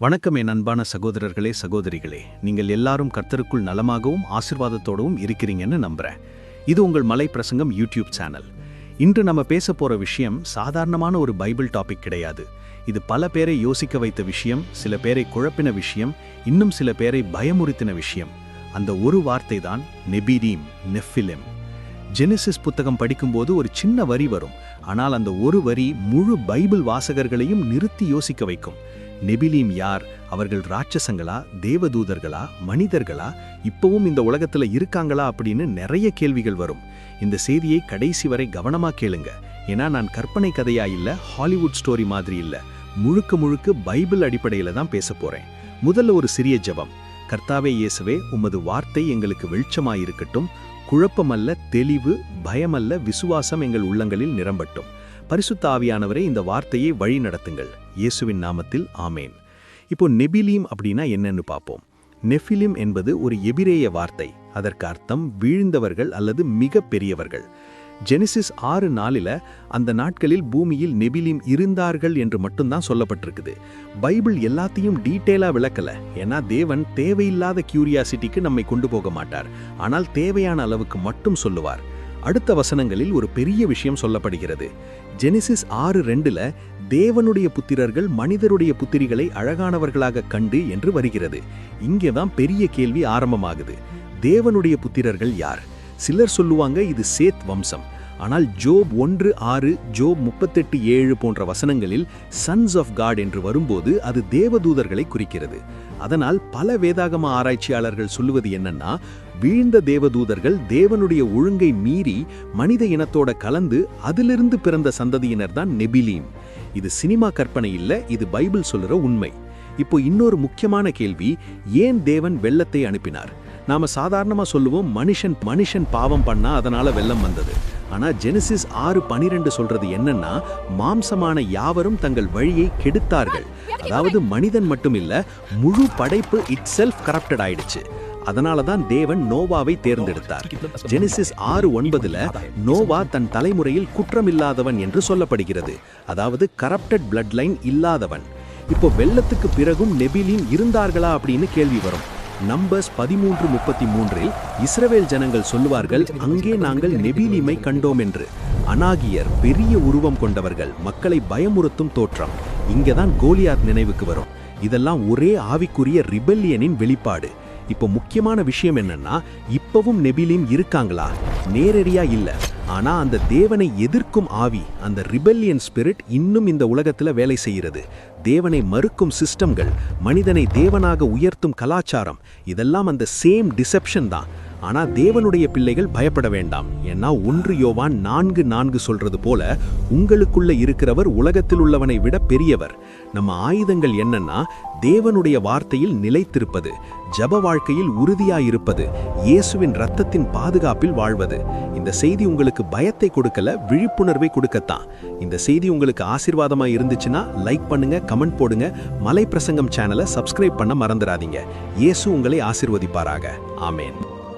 வணக்கம் என் அன்பான சகோதரர்களே சகோதரிகளே. நீங்கள் எல்லாரும் கர்த்தருக்குள் நலமாகவும் ஆசிர்வாதத்தோடவும் இருக்கிறீங்கன்னு நம்புறேன். இது உங்கள் மலை பிரசங்கம் யூடியூப் சேனல். இன்று நம்ம பேச போற விஷயம் சாதாரணமான ஒரு பைபிள் டாபிக் கிடையாது. இது பல பேரை யோசிக்க வைத்த விஷயம் சில பேரை குழப்பின விஷயம் இன்னும் சில பேரை பயமுறுத்தின விஷயம். அந்த ஒரு வார்த்தை தான் நெபிரீம் நெஃபிலிம். ஜெனிசிஸ் புத்தகம் படிக்கும்போது ஒரு சின்ன வரி வரும். ஆனால் அந்த ஒரு வரி முழு பைபிள் வாசகர்களையும் நிறுத்தி யோசிக்க வைக்கும். நெபிலீம் யார்? அவர்கள் ராட்சசங்களா? தேவதூதர்களா? மனிதர்களா? இப்பவும் இந்த உலகத்துல இருக்காங்களா அப்படின்னு நிறைய கேள்விகள் வரும். இந்த செய்தியை கடைசி வரை கவனமா கேளுங்க. ஏன்னா நான் கற்பனை கதையா இல்ல ஹாலிவுட் ஸ்டோரி மாதிரி இல்ல. முழுக்க முழுக்க பைபிள் அடிப்படையில தான் பேச போறேன். முதல்ல ஒரு சிறிய ஜெபம். கர்த்தாவே இயேசுவே உமது வார்த்தை எங்களுக்கு வெளிச்சமாயிருக்கட்டும் குழப்பமல்ல தெளிவு பயமல்ல விசுவாசம் எங்கள் உள்ளங்களில் நிரம்பட்டும். பரிசுத்த ஆவியானவரே இந்த வார்த்தையை வழி நடத்துங்கள் இயேசுவின் நாமத்தில் ஆமேன். இப்போ நெபிலீம் அப்படின்னா என்னன்னு பார்ப்போம். நெஃபிலிம் என்பது ஒரு எபிரேய வார்த்தை. அதற்கு அர்த்தம் வீழ்ந்தவர்கள் அல்லது மிக பெரியவர்கள். ஜெனிசிஸ் ஆறு நாளில் அந்த நாட்களில் பூமியில் நெபிலிம் இருந்தார்கள் என்று மட்டும்தான் சொல்லப்பட்டிருக்குது. பைபிள் எல்லாத்தையும் டீட்டெயிலாக விளக்கல. ஏன்னா தேவன் தேவையில்லாத கியூரியாசிட்டிக்கு நம்மை கொண்டு போக மாட்டார். ஆனால் தேவையான அளவுக்கு மட்டும் சொல்லுவார். அடுத்த வசனங்களில் ஒரு பெரிய விஷயம் சொல்லப்படுகிறது. ஜெனிசிஸ் ஆறு ரெண்டுல தேவனுடைய புத்திரர்கள் மனிதருடைய புத்திரிகளை அழகானவர்களாக கண்டு என்று வருகிறது. இங்கேதான் பெரிய கேள்வி ஆரம்பமாகுது. தேவனுடைய புத்திரர்கள் யார்? சிலர் சொல்லுவாங்க இது சேத் வம்சம். ஆனால் ஜோப் ஒன்று ஆறு ஜோப் முப்பத்தெட்டு ஏழு போன்ற வசனங்களில் சன்ஸ் ஆஃப் காட் என்று வரும்போது அது தேவதூதர்களை குறிக்கிறது. அதனால் பல வேதாகம ஆராய்ச்சியாளர்கள் சொல்லுவது என்னன்னா வீழ்ந்த தேவதூதர்கள் தேவனுடைய ஒழுங்கை மீறி மனித இனத்தோட கலந்து அதிலிருந்து பிறந்த சந்ததியினர் தான் நெபிலீம். இது சினிமா கற்பனை இல்லை இது பைபிள் சொல்லுற உண்மை. இப்போ இன்னொரு முக்கியமான கேள்வி ஏன் தேவன் வெள்ளத்தை அனுப்பினார்? நாம சாதாரணமா சொல்லுவோம் மனுஷன் மனுஷன் பாவம் பண்ணா அதனால வெள்ளம் வந்தது. ஆனா ஜெனிசிஸ் ஆறு பனிரெண்டு சொல்றது என்னன்னா மாம்சமான யாவரும் தங்கள் வழியை கெடுத்தார்கள். அதாவது மனிதன் மட்டும் இல்ல முழு படைப்பு இட் செல்ஃப் கரப்டட் ஆயிடுச்சு. அதனால தான் தேவன் நோவாவை தேர்ந்தெடுத்தார். ஜெனிசிஸ் ஆறு ஒன்பதுல நோவா தன் தலைமுறையில் குற்றமில்லாதவன் என்று சொல்லப்படுகிறது. அதாவது கரப்டட் பிளட் லைன் இல்லாதவன். இப்போ வெள்ளத்துக்கு பிறகும் நெபிலீம் இருந்தார்களா அப்படின்னு கேள்வி வரும். நம்பர்ஸ் பதிமூன்று முப்பத்தி மூன்றில் இஸ்ரவேல் ஜனங்கள் சொல்லுவார்கள் அங்கே நாங்கள் நெபிலீமை கண்டோம் என்று. அனாகியர் பெரிய உருவம் கொண்டவர்கள் மக்களை பயமுறுத்தும் தோற்றம். இங்கதான் கோலியாத் நினைவுக்கு வரும். இதெல்லாம் ஒரே ஆவிக்குரிய ரிபெல்லியனின் வெளிப்பாடு. இப்போ முக்கியமான விஷயம் என்னன்னா இப்பவும் நெபிலிம் இருக்காங்களா? நேரடியா இல்லை. ஆனா அந்த தேவனை எதிர்க்கும் ஆவி அந்த ரிபெல்லியன் ஸ்பிரிட் இன்னும் இந்த உலகத்துல வேலை செய்கிறது. தேவனை மறுக்கும் சிஸ்டம்கள் மனிதனை தேவனாக உயர்த்தும் கலாச்சாரம் இதெல்லாம் அந்த சேம் டிசெப்ஷன் தான். ஆனா தேவனுடைய பிள்ளைகள் பயப்பட வேண்டாம். ஏன்னா ஒன்று யோவான் நான்கு நான்கு சொல்றது போல உங்களுக்குள்ள இருக்கிறவர் உலகத்தில் உள்ளவனை விட பெரியவர். நம்ம ஆயுதங்கள் என்னன்னா தேவனுடைய வார்த்தையில் நிலைத்திருப்பது ஜப வாழ்க்கையில் உறுதியாயிருப்பது இயேசுவின் ரத்தத்தின் பாதுகாப்பில் வாழ்வது. இந்த செய்தி உங்களுக்கு பயத்தை கொடுக்கல விழிப்புணர்வை கொடுக்கத்தான். இந்த செய்தி உங்களுக்கு ஆசீர்வாதமாக இருந்துச்சுன்னா லைக் பண்ணுங்க கமெண்ட் போடுங்க மலை பிரசங்கம் சேனலை சப்ஸ்கிரைப் பண்ண மறந்துடாதீங்க. இயேசு உங்களை ஆசிர்வதிப்பாராக. ஆமேன்.